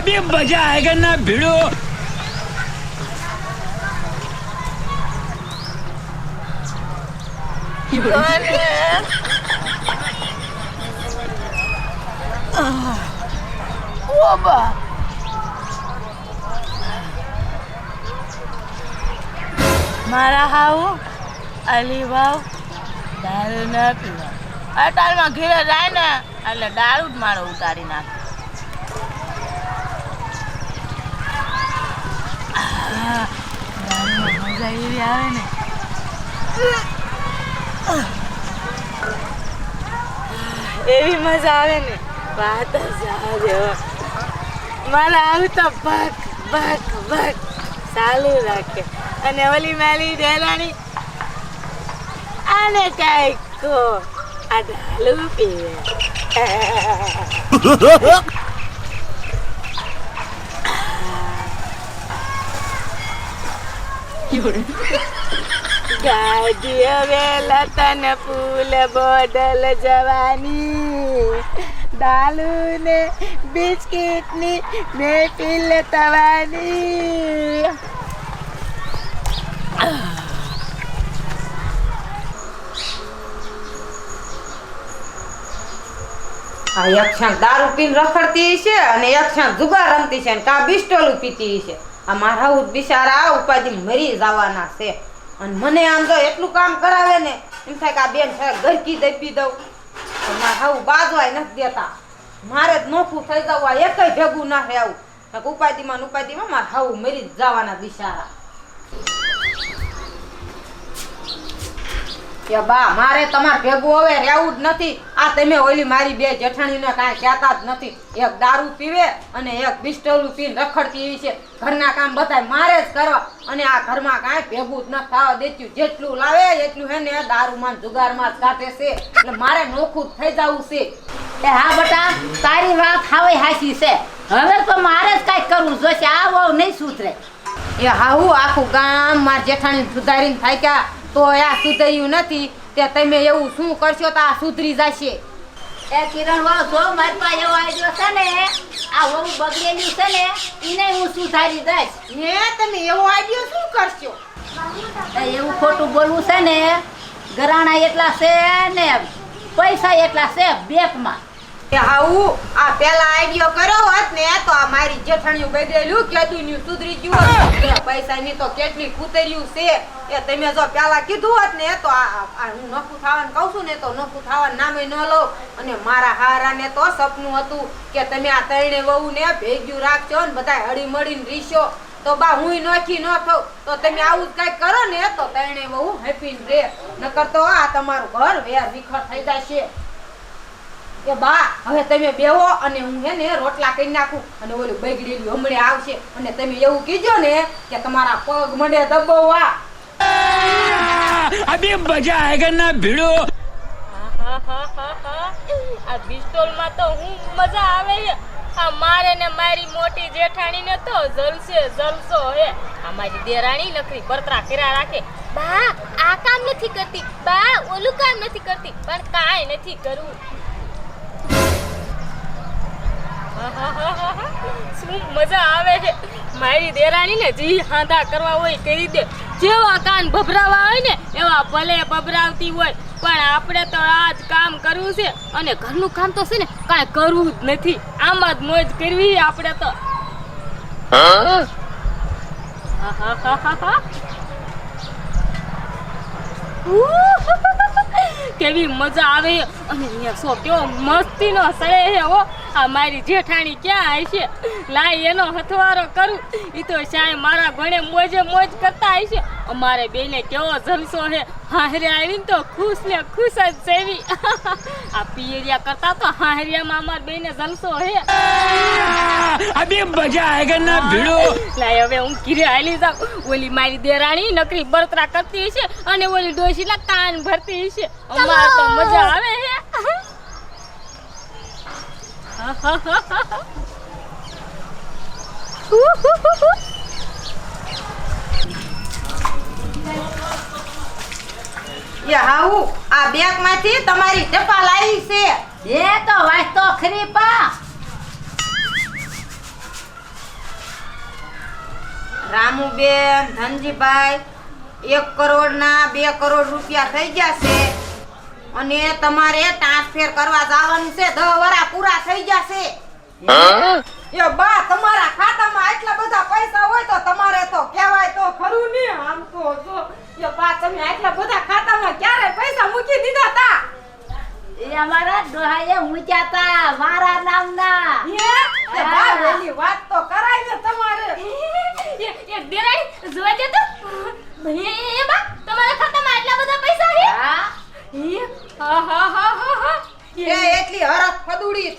अभी मजा आएगा ना भिड़ो ઓબા મારા હાવ અલી વાવ દારૂ ના પીવા અટાળમાં ઘેરે જાય ને એટલે દારૂ જ મારો ઉતારી નાખે એવી મજા આવે ને. વાત જ આવે હો. મને આવું ભક ભક ભક. ચાલુ રાખે. અને ઓલી મેલી ડેરાણી આને કાંઈક કહો. આ ઢાલુ પીવે. ગાડી હવે તન ફૂલ બોડલ જવાની. દાલુ ને બિસ્કિટની ને પીલ તવાની આ એક ક્ષણ દારૂ પીને રખડતી છે અને એક ક્ષણ જુગાર રમતી છે અને કા બિસ્ટોલું પીતી છે આ મારા બિચારા ઉપાધિ મરી જવાના છે. અને મને આમ તો એટલું કામ કરાવે ને, એમ થાય કે આ બેન ગરકી દબી દઉં. મારા બાજવાય નથી દેતા. મારે જ નોખું થઈ જવું, આ એકય ભેગું ના રહેવું ઉપાધિમાં ઉપાધિમાં મારા હાઉ મરી જવાના બિચારા કે બા મારે તમાર ભેગું હવે રહેવું જ નથી. આ તમે ઓલી મારી બે જેઠાણીને કાંઈ કહેતા જ નથી. એક દારૂ પીવે અને એક બિસ્ટોલું પીને રખડતી એવી છે. ઘરના કામ બધાય મારે જ કરવા. અને આ ઘરમાં કાંઈ ભેગું જ ન થવા દેતું. જેટલું લાવે એટલું હે ને દારૂમાં જુગારમાં જ કાઢે છે. એટલે મારે નોખું જ થઈ જવું છે. એ હા બટા તારી વાત હવે હાચી છે. હવે તો મારે જ કાંઈક કરવું જોશે આ વહુ નહીં સુધરે. એ હાહુ આખું ગામ મારા જેઠાણી સુધારીને થાક્યા. તો આ સુધર્યું નથી તે તમે એવું શું કરશો તો આ સુધરી જશે. એ કિરણ વાળો જો મારી પાસે એવો આઈડિયો છે ને આ વહુ બગડેલી છે ને એને હું સુધારી દઈશ. ને તમે એવો આઈડિયો શું કરશો? એવું ખોટું બોલવું છે ને ગરાણા એટલા છે ને પૈસા એટલા છે બેંકમાં. સપનું હતું કે તમે આ ત્રણે વહુ ને ભેગ્યું રાખજો ને બધા હળી મળીને રીશો. તો બા, હું નોખી ન થઉં. તો તમે આવું જ કંઈક કરો ને, તો ત્રણે વહુ હેપી રે. નકર તો આ તમારું ઘર વેર વિખર થઈ જશે. કે બા હવે તમે બેહો અને હું હે ને રોટલા કરી નાખું. અને ઓલું બગડેલી હમણે આવશે. અને તમે એવું કીજો ને કે તમારા પગ મને દબાવવા. અભી મજા આયેગા ના ભીડો? આ પિસ્તોલમાં તો હું મજા આવે છે. આ મારે ને મારી મોટી જેઠાણી ને તો જલસે જલસો હે. આ મારી દેરાણી નકરી બરતરા કર્યા રાખે. બા આ કામ નથી કરતી. બા ઓલું કામ નથી કરતી. પણ કાંઈ નથી કરવું શું મજા આવે છે? મારી દેરાણી ને જી હાંધા કરવા હોય કરી દે જેવા કાન ભભરાવા હોય ને એવા ભલે ભભરાવતી હોય. પણ આપણે તો આ જ કામ કરવું છે અને ઘરનું કામ તો છે ને કાંઈ કરવું જ નથી. આમાં જ મોજ કરવી આપણે તો. કેવી મજા આવે. અને અહીંયા સો કેવો મસ્તીનો સળે છે હો. આ મારી જેઠાણી ક્યાં હશે લાય એનો હથવારો કરું. એ તો શાય મારા ઘણે મોજે મોજ કરતા હશે અમારે બેને કેવો જલસો હે હાહરે આવીને તો ખુશ ને ખુશ જ સેવી. આ પિયરિયા કરતા તો હાહરિયામાં અમાર બેને જલસો હે અબે મજા આયગા ના ભીડો? લાય હવે હું ઘીરે આલી જાઉં. ઓલી મારી દેરાણી નકરી બરતરા કરતી છે અને ઓલી ડોશીના કાન ભરતી છે અમાર તો મજા આવે હે. હા હા હા એ હાઉ? આ બેગમાંથી તમારી ટપાલ આવી છે. એ તો વાંચતો ખરી પા. રામુબેન ધનજીભાઈ એક કરોડના બે કરોડ રૂપિયા થઈ ગયા છે. અને તમારે ટ્રાન્સફર કરવા જવાનું છે. દહ વરા પૂરા થઈ ગયા છે. એ બા તમારા ખાતામાં આટલા બધા પૈસા હોય તો તમારે તો કહેવાય તો ખરું ને આમ તો જો એ બા તમે આટલા બધા ખાતામાં ક્યારે પૈસા મૂકી દીધા તા એ અમારા ડોહાએ ઊંચ્યા તા મારા નામના હે એ બા વેલી વાત તો કરાય ને તમારે એ એ દેરાણી જોવા દે તો એ એ બા તમારા ખાતામાં આટલા બધા પૈસા છે હા એ હા હા હા હા હા એ એટલી હરખ ફદુડી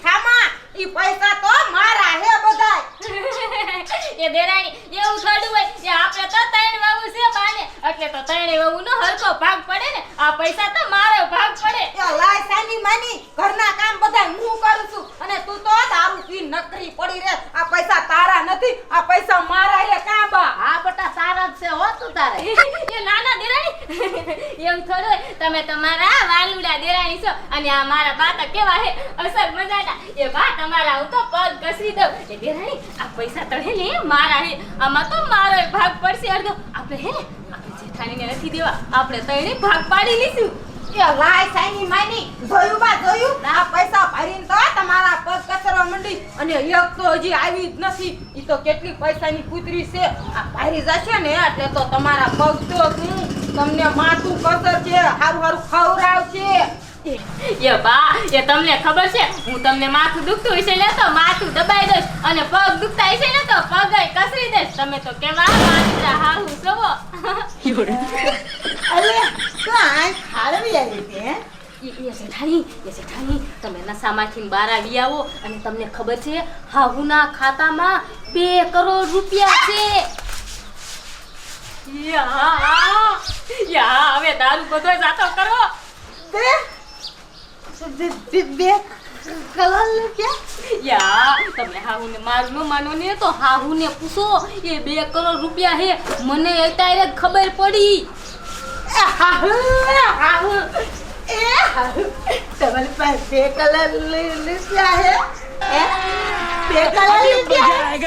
થામા પૈસા તો મારા હે બધા એ દેરાણી એવું થોડું હોય. કે આપણે તો ત્રણ વાવું છે બાને. એટલે તો ત્રણે વાવું નો હરકો ભાગ પડે ને. આ પૈસા તો મારો ભાગ પડે. એ લાય સાની માની ઘરના કામ બધા હું કરું છું. અને તું તો દારૂ પી નકરી પડી રે આ પૈસા તારા નથી આ પૈસા મારા હે કાબા. હા બટા સારા જ છે હો તું તારે. એ નાના દેરાણી. એમ થોડું તમે તમારા વાલુડા દેરાણી છો અને આ મારા બાતા કેવા હે? અસર મજાના. એ બા તમારા હું તો પગ ઘસી દઉં. એ દેરાણી આ પૈસા તો હે ને મારા હે. આમાં તો મારો ભાગ પડશે અડધો. આપણે હે આપણે જેઠાણીને નથી દેવા. આપણે તઈને ભાગ પાડી લઈશું. એ વાય સાઈની માની. જોયું બા જોયું? આ પૈસા ભરીને તો તમારા પગ કચરો મંડી અને એક તો હજી આવી જ નથી. ઈ તો કેટલી પૈસાની પુત્રી છે. આ ભારી જશે ને એટલે તો તમારા પગ તો શું તમને માથું કસર છે હારું હારું ખવડાવશે એ બા એ તમને ખબર છે? હું તમને માથું દુખતું હશે ને તો માથું દબાઈ દઈશ અને પગ દુખતા હશે ને તો પગ કસરી દઈશ. તમે તો કેવા માથા હારું સવો અલે કાંઈ ખારવી આવી છે એ એ એ જેઠાણી તમે નશામાંથી બહાર આવી આવો અને તમને ખબર છે હાહુના ખાતામાં બે કરોડ રૂપિયા છે. યા. યા હવે દારૂ બધો જાતો કરો બે? બે કલાલ કે? યા તમે હાહુને મારું ન માનો ને તો હાહુને પૂછો. એ બે કરોડ રૂપિયા હે મને અત્યારે ખબર પડી. તમારી પાસે બે કલર રૂપિયા હે? બે કલર રૂપિયા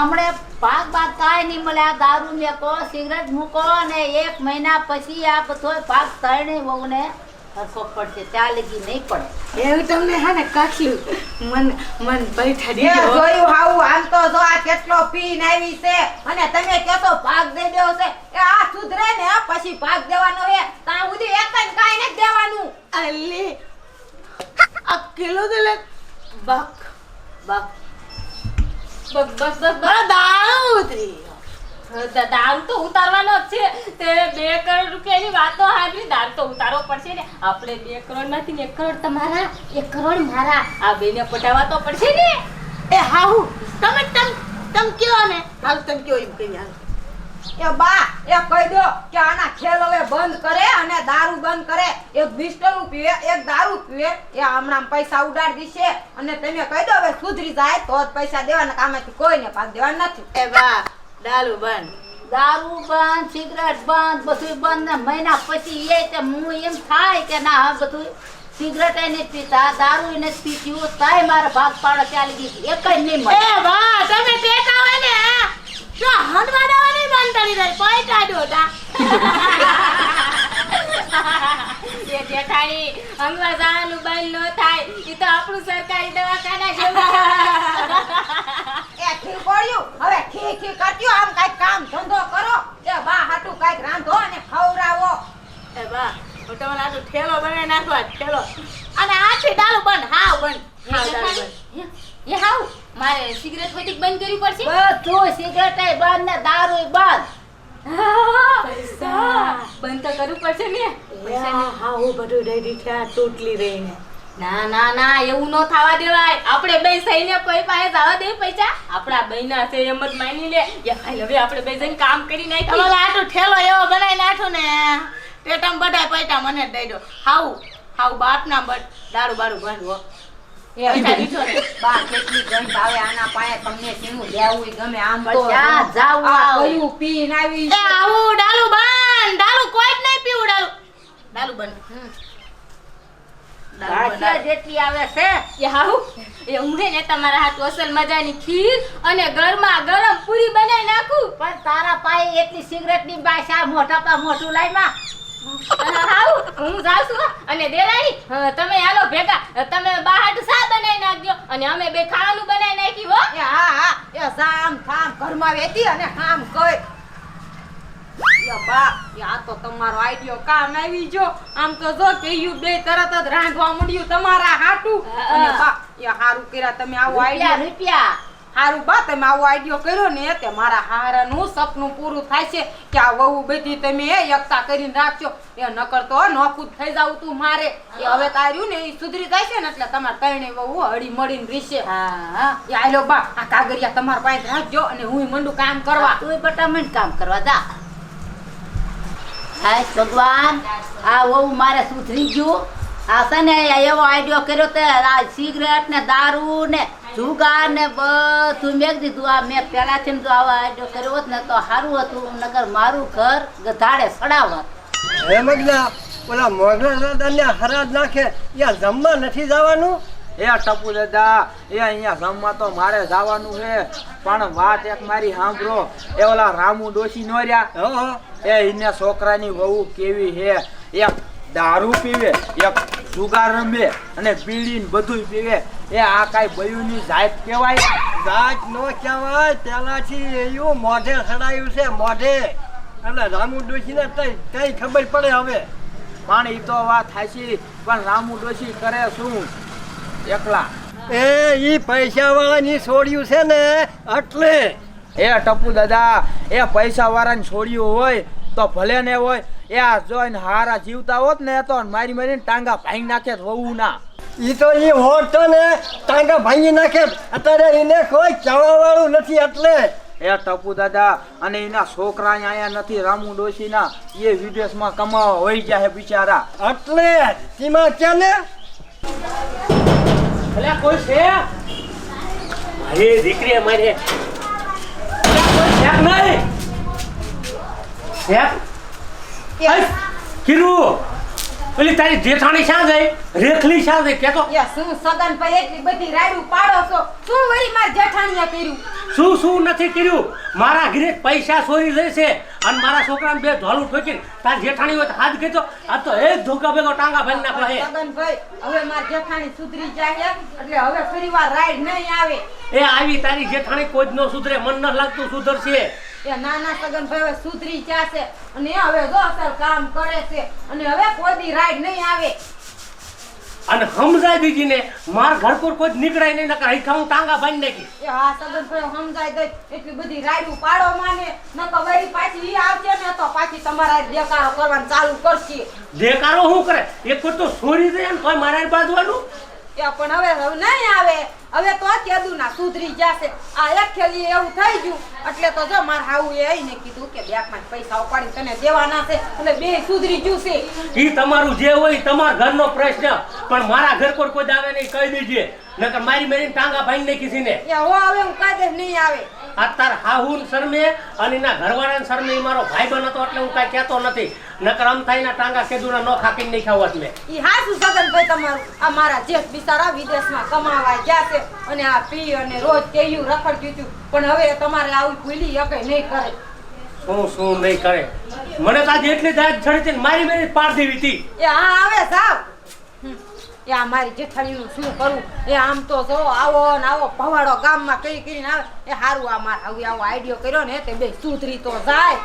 હમણાં ભાગ ભાગ કાંઈ નહીં મળે. આ દારૂ મેકો સિગરેટ મૂકો અને એક મહિના પછી આ બધો ભાગ ત્રણેય વહુને હરખો પડશે. ત્યાં લગી નહીં પડે. એવું તમને હા ને કાખ્યું મન મન બેઠા જોયું હાઉ? આમ તો જો આ કેટલો પીન આવી છે. અને તમે કેતો પાક દઈ દેવો છે. એ આ સુધરે ને પછી પાક દેવાનો હે. ત્યાં સુધી એક જ કાંઈ નથી દેવાનું. અલે આ કિલો તો લે બક બક. બસ બસ બસ દારૂ ઉતરી દારૂ તો ઉતારવાનો જ છે. તે બે કરોડ રૂપિયાની વાતો સાંભળી દારૂ તો ઉતારવો પડશે ને. આપણે બે કરોડમાંથી એક કરોડ તમારા, એક કરોડ મારા. આ બેને પટાવવા તો પડશે ને. એ હાહુ, તમે તમ તમ કયો ને હાલ તમ કયો એમ કહી હાલ એ બા એ કહી દો કે આના ખેલ હવે બંધ કરે અને દારૂ બંધ કરે. એક બિસ્ટલું પીવે એક દારૂ પીવે એ હમણાં પૈસા ઉડાડી દેશે અને તમે કહી દો હવે સુધરી જાય તો જ પૈસા દેવાના કામેથી કોઈને પાક દેવાના નથી. એ બા દારૂ બંધ. દારૂ બંધ સિગરેટ બંધ બધું બંધ. ને મહિના પછી એ તે હું એમ થાય કે ના હા બધું સિગરેટ નથી પીતા દારૂ નથી પીતી તાય મારે ભાગ પાડો ચાલી ગઈ એક જ નહીં મળે. એ તમે ટેકા હોય ને તો હનવાડાવા રહી પૈટા ડોટા જેઠાણી અંગવા જવાનું બંધ ન થાય એ તો આપણું સરકારી દવાખાના જેવું. એ ઠીક પડ્યું હવે ઠીક ઠીક કરજો આમ કાંઈક કામ ધંધો કરો. એ બા હાટું કાંઈક રાંધો અને ખવડાવો. એ બા હું તમને ઠેલો બનાવી નાખવા ઠેલો. અને આથી દારૂ બંધ હાવ બંધ. હાવ દારૂ બંધ. એ હાવ. મારે સિગરેટ હોતી બંધ કરવી પડશે? બધું સિગરેટ બંધ ને દારૂ બંધ. બંધ તો કરવું પડશે ને. હા હા હું બધું રેડી થયા તૂટલી રહીને. ના ના ના એવું ન થવા દેવાય. આપણે બે સહીને કોઈ પાસે જવા દે પૈસા. આપણા બહેના છે એમ જ માની લે. યા હાલ હવે આપણે બે જઈને કામ કરી નાખી. તમારે આટલું ઠેલો એવો બનાવી નાખો ને. પેટામ બધાય પૈસા મને દઈ દો. હાવ હાઉ બાપના બટ દારૂ બારૂ બંધ હો. તમારા હાથ અસલ મજાની ખીર અને ગરમા ગરમ પૂરી બનાવી નાખું. પણ તારા પાસે એટલી સિગરેટની બાસા મોટા પા મોટું લાઈમાં હું જાઉં છું અને દેરાણી તમે હાલો ભેગા. તમે બા સા બનાવી નાખજો. અને અમે બે ખાવાનું બનાવી નાખી હો. હા હા. એ સામ ખામ ઘરમાં વેતી અને ખામ કઈ. બા આ તો તમારો આઈડિયો કામ આવી જો આમ તો જો કે બે તરત જ રાંધવા મળ્યું તમારા હાટું. અને બા એ હારું કર્યા તમે આવો રૂપિયા રૂપિયા. હારું બા તમે આવો આઈડિયો કર્યો ને તે મારા હારાનું સપનું પૂરું થાય છે કે આ વહુ બધી તમે એકતા કરીને રાખજો. એ નકર તો નોખું થઈ જાવ તું મારે. એ હવે તાર્યું ને એ સુધરી જાય છે ને એટલે તમારે ત્રણે વહુ હળી મળીને રીશે હા. હા એ આયલો બા આ કાગળિયા તમારા પાસે રાખજો અને હું મંડું કામ કરવા. તું બટામણ કામ કરવા જા. હાય ભગવાન આ વહુ મારે સુધરી ગયું. આ છે ને એવો આઈડિયો કર્યો તે આ સિગરેટ ને દારૂ ને જુગાર ને બધું મેં દીધું. આ મેં પહેલાથી જો આવા આઈડિયો કર્યો હોત ને તો સારું હતું. નગર મારું ઘર ગધાડે સડાવત. હે મગના ઓલા મોગલા દાદાને હરાજ નાખે. યા જમવા નથી જવાનું? એ ટપુ દાદા એ અહીંયા જમવા તો મારે જવાનું છે પણ વાત એક મારી સાંભળો. એ ઓલા રામુ ડોશી નો રહ્યા. એ એને છોકરાની વહુ કેવી છે એક દારૂ પીવે એક જુગાર રમે અને બીડી ને બધું પીવે. એ આ કાંઈ બયુની જાત કહેવાય? જાત નો કહેવાય પેલાથી એવું મોઢે સડાયું છે મોઢે. એટલે રામુ ડોશીને કઈ ખબર પડે હવે. પણ એ તો વાત થાશી પણ રામુ ડોશી કરે શું? એકલા. એ ઈ પૈસા વાળાની છોડ્યું છે ને એટલે. એ ટપુ દાદા એ પૈસા વાળાને છોડ્યું હોય તો ભલે ને હોય એ આ જોઈને હારા જીવતા હોત ને તો મારી મારીને ટાંગા ભાઈ નાખે વહુ ના ઈ તો ઈ હોટ તો ને ટાંગા ભાંગી નાખે અત્યારે એને કોઈ કહેવા વાળું નથી એટલે. એ ટપુ દાદા અને એના છોકરા અહીંયા નથી રામુ ડોશીના એ વિદેશમાં કમાવા હોય જાય બિચારા. એટલે સીમા ચાલે ને? અલ્યા કોઈ છે? મારી દીકરી મારે શેક નહીં? શેક પેલી તારી જેઠાણી શા જાય રેખલી શા જાય કેતો એ શું સગન ભાઈ એટલી બધી રાડું પાડો છો. શું વળી માર જેઠાણીએ કર્યું? શું શું નથી કર્યું? મારા ઘરે પૈસા ચોરી લે છે અને મારા છોકરાને બે ધોલું ઠોકીને તાર જેઠાણી હોય તો હાથ ખેંચો આ તો એક ધોકા ભેગો ટાંગા ભાઈ નાખવા હે સગનભાઈ હવે માર જેઠાણી સુધરી જાય એટલે હવે ફરીવાર રાઈડ નહીં આવે. એ આવી તારી જેઠાણી કોઈ જ ન સુધરે મન ન લાગતું સુધરશે. એ નાના સગનભાઈ હવે સુધરી જશે અને એ હવે જો અસર કામ કરે છે અને હવે કોઈ દી રાઈડ નહીં આવે. અને સમજાય દીજીને માર ઘર પર કોઈ નીકળાય નહીં નકર હૈખા હું ટાંગા બાંધી નાખી એ હા સગનભાઈ સમજાય દે એટલી બધી રાઈડું પાડો માને નકર વળી પાછી ઈ આવશે ને તો પાછી તમારા દેકારો કરવાનું ચાલુ કરશે. દેકારો શું કરે? એક તો છોરી દે ને તોય મારા બાજવાનું? એ પણ હવે હવે નહીં આવે. હવે તો કેદું ના સુધરી જશે. આ એક ખેલી એવું થઈ ગયું. એટલે તો જો માર હાવું એ આઈને કીધું કે બેંકમાં પૈસા ઉપાડી તને દેવાના છે. એટલે બે સુધરી ગયું છે. ઈ તમારું જે હોય તમારા ઘરનો પ્રશ્ન. પણ મારા ઘર પર કોઈ આવે નહીં કહી દેજે. નકર મારી મેરી ટાંગા ભાઈ નાખી છે ને. એ હો હવે હું કાજે નહીં આવે. આ તાર હાહુન શરમે અને એના ઘરવાળાને શરમે મારો ભાઈ બન હતો એટલે હું કાંઈ કહેતો નથી. નકર આમ થાય ટાંગા કેદુના નો ખાકીને નહીં ખાવત મેં ઈ હાસુ સગનભાઈ તમારું. આ મારા જેઠ બિચારા વિદેશમાં કમાવા ગયા છે અને આ પી અને રોજ કેયું રખડ્યું હતું. પણ હવે તમારે આવું ભૂલી શકે નહીં કરે. શું શું નહીં કરે? મને તો આજે એટલી દાદ ને મારી મેરી પાડ દેવી હતી. એ હા આવે સાવ. એ આ મારી જેઠાણીનું શું કરું? એ આમ તો જો આવો ને આવો, ભવાડો ગામમાં કઈ કરીને આવે. એ સારું આ મારા હવે આવો આઈડિયો કર્યો ને, તે બે સુધરી તો જાય.